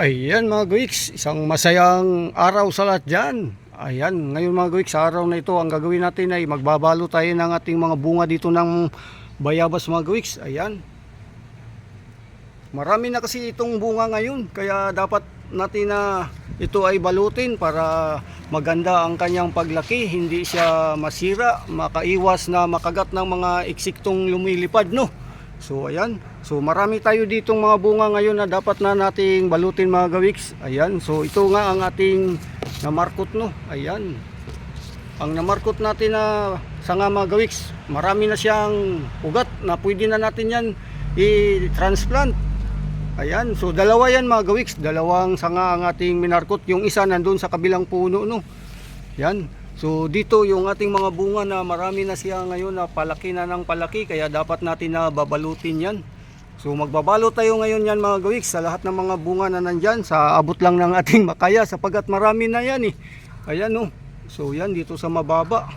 Ayan mga Gwiks, isang masayang araw sa lahat dyan. Ayan, ngayon mga Gwiks, sa araw na ito, ang gagawin natin ay magbabalo tayo ng ating mga bunga dito ng bayabas mga Gwiks. Ayan. Marami na kasi itong bunga ngayon, kaya dapat natin na ito ay balutin para maganda ang kanyang paglaki, hindi siya masira, makaiwas na makagat ng mga iksiktong lumilipad, no? So ayan, so marami tayo ditong mga bunga ngayon na dapat na nating balutin mga gawiks. Ayan, so ito nga ang ating namarkot no. Ayan. Ang namarkot natin na sanga mga gawiks, marami na siyang ugat na pwede na natin yan i-transplant. Ayan, so dalawa yan mga gawiks, dalawang sanga ang ating minarkot. Yung isa nandun sa kabilang puno no. Yan. So dito yung ating mga bunga na marami na siya ngayon na palaki na ng palaki kaya dapat natin na babalutin yan. So magbabalot tayo ngayon yan mga gawiks sa lahat ng mga bunga na nandyan sa abot lang ng ating makaya sapagat marami na yan eh. Ayan oh. So yan dito sa mababa.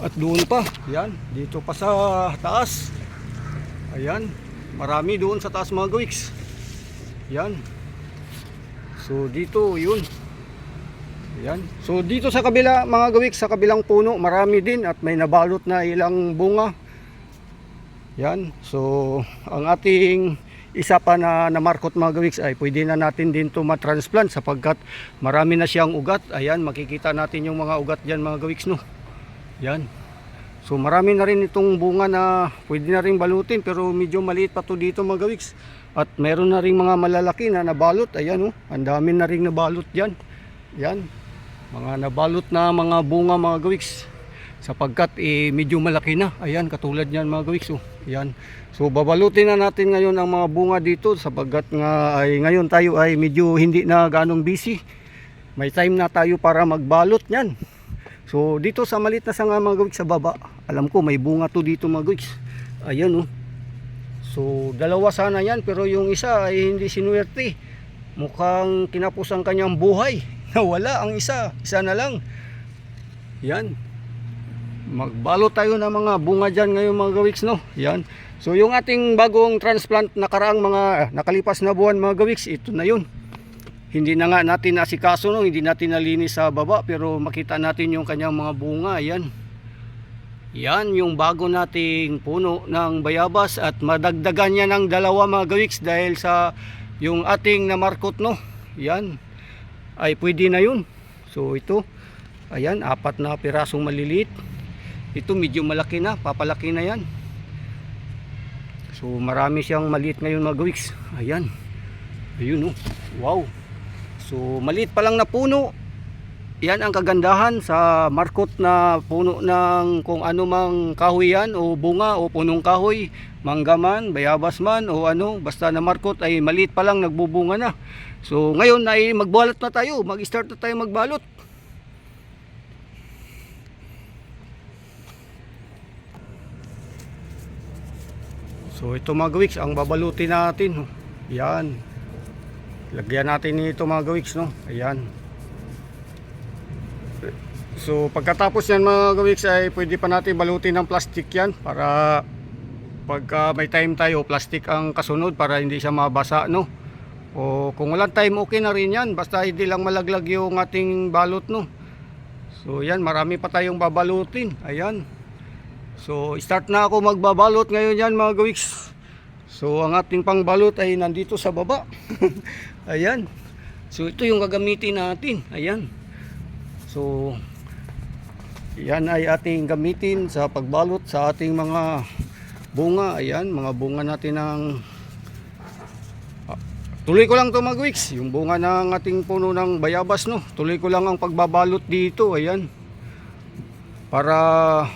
At doon pa. Yan. Dito pa sa taas. Ayan. Marami doon sa taas mga gawiks. Yan. So dito yun. Yan. So dito sa kabila mga gawik sa kabilang puno marami din at may nabalot na ilang bunga. Yan. So ang ating isa pa na namarkot mga gawiks ay pwede na natin din to matransplant sapagkat marami na siyang ugat. Ayan makikita natin yung mga ugat diyan mga gawiks no. Yan. So marami na rin itong bunga na pwede na rin balutin pero medyo maliit pa to dito mga gawiks. At meron na rin mga malalaki na nabalot. Ayan oh. Ang dami na rin nabalot diyan. Yan mga nabalot na mga bunga mga gawiks sapagkat eh, medyo malaki na. Ayan katulad niyan mga gawiks oh. ayan. so babalutin na natin ngayon ang mga bunga dito sapagkat nga ay ngayon tayo ay medyo hindi na ganong busy. May time na tayo para magbalot niyan. So dito sa malit na sanga mga gawiks sa baba alam ko may bunga to dito mga gawiks ayan oh. So dalawa sana yan pero yung isa ay hindi sinuwerte. Mukhang kinapos ang kanyang buhay. Wala ang isa. Isa na lang. Yan magbalo tayo ng mga bunga dyan ngayon mga gawiks no? Yan. So yung ating bagong transplant nakaraang mga eh, nakalipas na buwan mga gawiks ito na yun. Hindi na nga natin nasikaso no? Hindi natin nalinis sa baba pero makita natin yung kanyang mga bunga. Yan. Yan yung bago nating puno ng bayabas at madagdagan niya ng dalawa mga gawiks dahil sa yung ating namarkot no? Yan. Ay pwede na yun. So ito. Ayan apat na pirasong maliliit ito medyo malaki na papalaki na yan. So marami siyang maliit ngayon mga gawiks ayan. Ayun oh. Wow. So maliit pa lang na puno. Yan ang kagandahan sa markot na puno ng kung ano mang kahoy yan o bunga o punong kahoy. Manggaman, bayabas man o ano. Basta na markot ay maliit pa lang nagbubunga na. So ngayon ay magbalot na tayo. Mag start na tayo magbalot so ito mga gawiks ang babalutin natin oh. yan lagyan natin ito mga gawiks no ayan So pagkatapos yan mga gawiks ay pwede pa natin balutin ng plastic yan para pagka may time tayo plastic ang kasunod para hindi siya mabasa no. O kung walang time okay na rin yan basta hindi lang malaglag yung ating balot no. So yan marami pa tayong babalutin. Ayan. So start na ako magbabalot ngayon yan mga gawiks. So ang ating pangbalot ay nandito sa baba. Ayan. So ito yung gagamitin natin. Ayan. So yan ay ating gamitin sa pagbalot sa ating mga bunga. Ayan, mga bunga natin ng Ah, Tuloy ko lang to mga weeks, yung bunga ng ating puno ng bayabas no. Tuloy ko lang ang pagbabalot dito, ayan. Para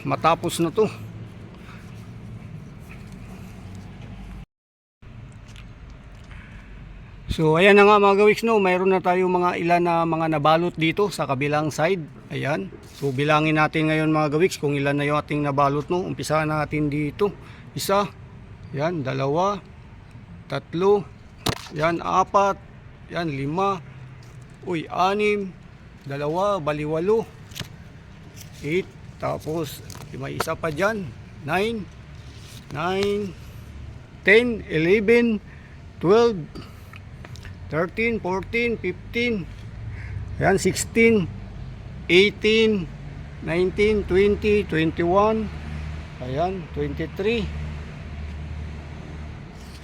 matapos na to. So ayan na nga mga gawiks no, mayroon na tayo mga ilan na mga nabalot dito sa kabilang side. Ayan. So bilangin natin ngayon mga gawiks kung ilan na yung ating nabalot no. Umpisa natin dito. Isa, yan, dalawa, tatlo, yan, apat, yan, lima, uy, anim, dalawa, baliwalo, eight, tapos may isa pa dyan, nine, nine, 10, 11, 12, 13, 14, 15, ayan, 16, 18, 19, 20, 21, ayan, 23,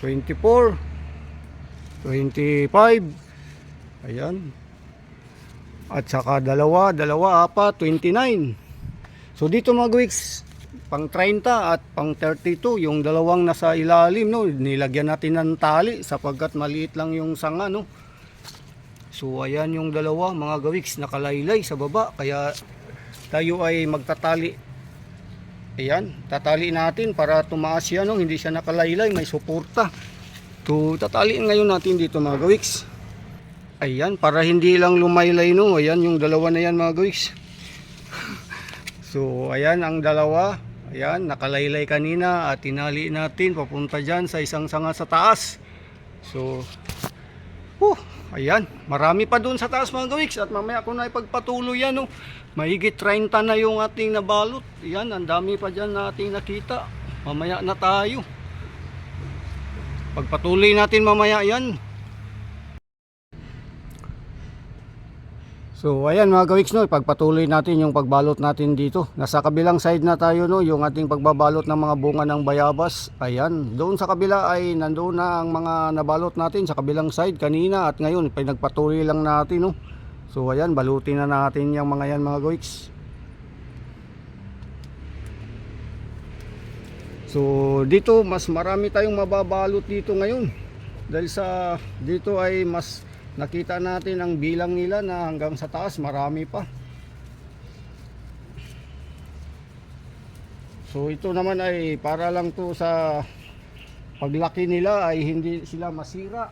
24, 25, ayan, at saka dalawa, dalawa, apat, 29. So dito mga guwiks, pang 30 at pang 32, yung dalawang nasa ilalim, no, nilagyan natin ng tali sapagkat maliit lang yung sanga, no. So ayan yung dalawa, mga gawiks, nakalaylay sa baba, kaya tayo ay magtatali. Ayan, tatali natin para tumaas yan, no, hindi siya nakalaylay, may suporta. So tataliin ngayon natin dito mga gawiks. Ayan, para hindi lang lumaylay, no, ayan yung dalawa na yan mga gawiks. So, ayan ang dalawa. Ayan, nakalaylay kanina at tinali natin papunta dyan sa isang sanga sa taas. So, uh, ayan, marami pa doon sa taas mga gawiks at mamaya ko na ipagpatuloy yan. No? Mahigit 30 na yung ating nabalot. Ayan, ang dami pa dyan na ating nakita. Mamaya na tayo. Pagpatuloy natin mamaya yan. So ayan mga kawiks no, pagpatuloy natin yung pagbalot natin dito. Nasa kabilang side na tayo no, yung ating pagbabalot ng mga bunga ng bayabas. Ayan, doon sa kabila ay nandoon na ang mga nabalot natin sa kabilang side kanina at ngayon pinagpatuloy lang natin no. So ayan, balutin na natin yung mga yan mga kawiks. So dito mas marami tayong mababalot dito ngayon. Dahil sa dito ay mas nakita natin ang bilang nila na hanggang sa taas marami pa. So ito naman ay para lang to sa paglaki nila ay hindi sila masira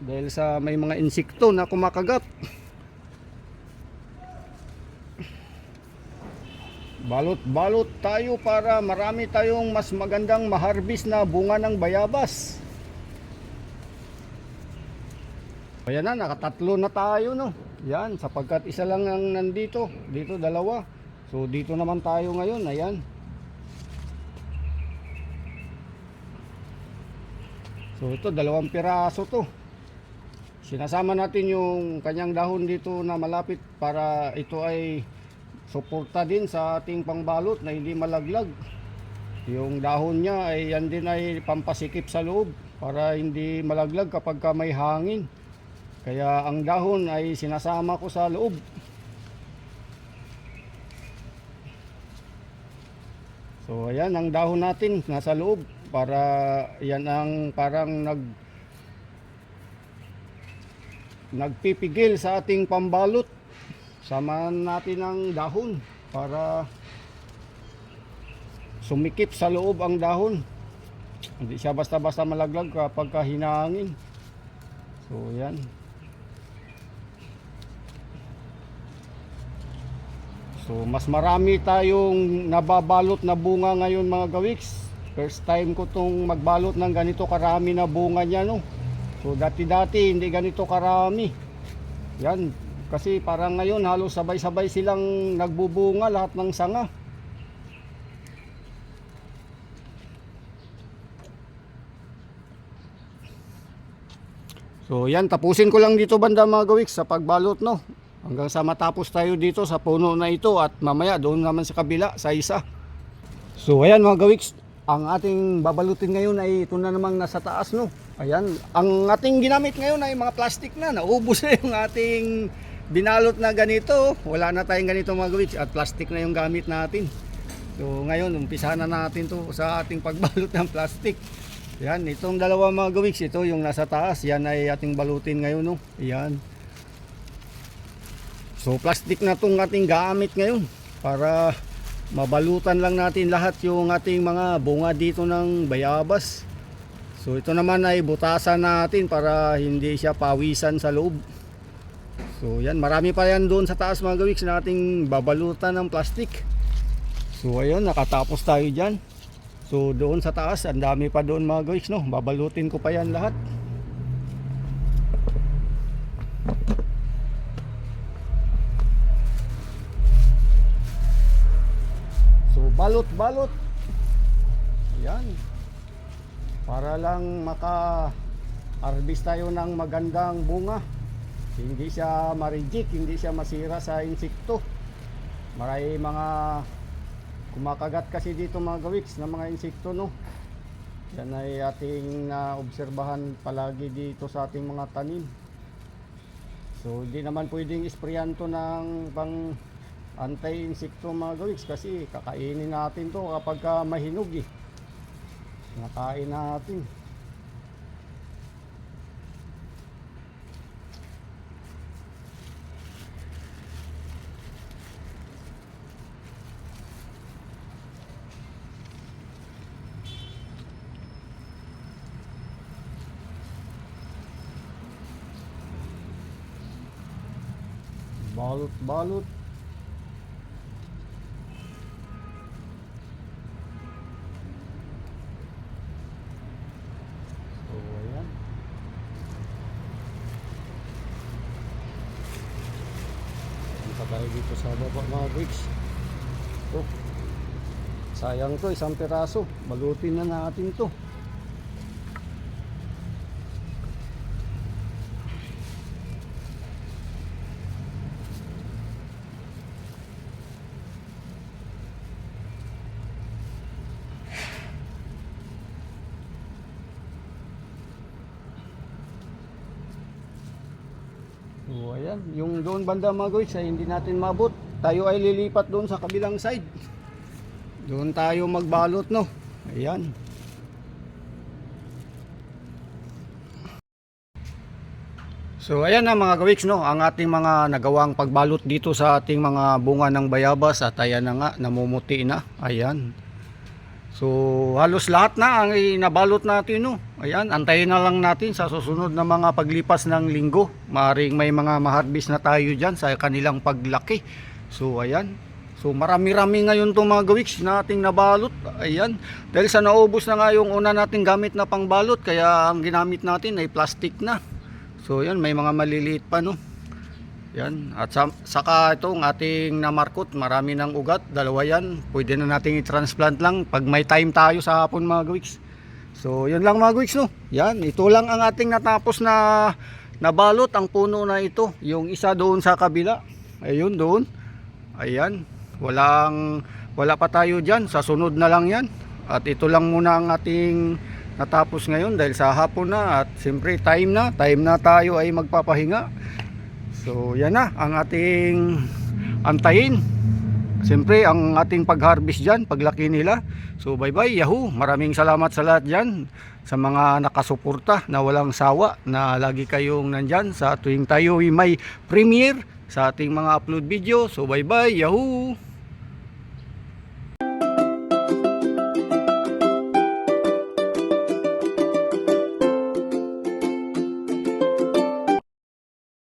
dahil sa may mga insekto na kumakagat. Balot balot tayo para marami tayong mas magandang maharbis na bunga ng bayabas Ayan na, nakatatlo na tayo no. Yan, sapagkat isa lang ang nandito. Dito dalawa. So dito naman tayo ngayon, ayan. So ito, dalawang piraso to. Sinasama natin yung kanyang dahon dito na malapit para ito ay suporta din sa ating pangbalot na hindi malaglag. Yung dahon niya ay yan din ay pampasikip sa loob para hindi malaglag kapag ka may hangin. Kaya ang dahon ay sinasama ko sa loob. So ayan ang dahon natin nasa loob para yan ang parang nag nagpipigil sa ating pambalot. Samahan natin ang dahon para sumikip sa loob ang dahon. Hindi siya basta-basta malaglag kapag hinangin. So yan. So mas marami tayong nababalot na bunga ngayon mga gawiks. First time ko tong magbalot ng ganito karami na bunga niya no. So dati-dati hindi ganito karami. Yan kasi parang ngayon halos sabay-sabay silang nagbubunga lahat ng sanga. So yan tapusin ko lang dito banda mga gawiks sa pagbalot no. Hanggang sa matapos tayo dito sa puno na ito at mamaya doon naman sa kabila sa isa. So ayan mga gawiks, ang ating babalutin ngayon ay ito na namang nasa taas no. Ayan, ang ating ginamit ngayon ay mga plastic na. Naubos na yung ating binalot na ganito. Wala na tayong ganito mga gawiks at plastic na yung gamit natin. So ngayon, umpisa na natin to sa ating pagbalot ng plastic. Yan, itong dalawa mga gawiks, ito yung nasa taas. Yan ay ating balutin ngayon no. Yan. So plastic na tong ating gamit ngayon para mabalutan lang natin lahat yung ating mga bunga dito ng bayabas. So ito naman ay butasan natin para hindi siya pawisan sa loob. So yan, marami pa yan doon sa taas mga gawiks na ating babalutan ng plastic. So ayun, nakatapos tayo dyan. So doon sa taas, ang dami pa doon mga gawiks no. Babalutin ko pa yan lahat. So balot balot. Yan. Para lang maka harvest tayo ng magandang bunga. Hindi siya ma-reject, hindi siya masira sa insekto. Maray mga kumakagat kasi dito mga gawiks na mga insekto no. Yan ay ating naobserbahan palagi dito sa ating mga tanim. So hindi naman pwedeng isprayan to ng pang anti-insekto mga gawiks kasi kakainin natin to kapag ka mahinog eh. Nakain natin. Balot, balot. Bricks. Oh. Sayang to, isang piraso. Balutin na natin to. So, ayan. Yung doon banda mga guys ay hindi natin mabot. Tayo ay lilipat doon sa kabilang side. Doon tayo magbalot no. Ayan. So ayan na mga gawiks no, ang ating mga nagawang pagbalot dito sa ating mga bunga ng bayabas at ayan na nga, namumuti na. Ayan. So halos lahat na ang inabalot natin no. Ayan, antayin na lang natin sa susunod na mga paglipas ng linggo. Maring may mga maharbis na tayo diyan sa kanilang paglaki. So ayan. So marami-rami ngayon itong mga gawiks na ating nabalot. Ayan. Dahil sa naubos na nga yung una nating gamit na pangbalot kaya ang ginamit natin ay plastic na. So yan, may mga maliliit pa no. Yan. At sa, saka itong ating namarkot, marami ng ugat, dalawa yan. Pwede na nating i-transplant lang pag may time tayo sa hapon mga gawiks. So yun lang mga gawiks no. Yan, ito lang ang ating natapos na nabalot ang puno na ito. Yung isa doon sa kabila. Ayun doon. Ayan. Walang wala pa tayo diyan. Sa sunod na lang yan. At ito lang muna ang ating natapos ngayon dahil sa hapon na at siyempre time na. Time na tayo ay magpapahinga. So yan na ang ating antayin. Siyempre ang ating pag-harvest dyan, paglaki nila. So bye bye Yahoo. Maraming salamat sa lahat dyan. Sa mga nakasuporta na walang sawa na lagi kayong nandyan sa tuwing tayo ay may premiere sa ating mga upload video. So bye bye Yahoo.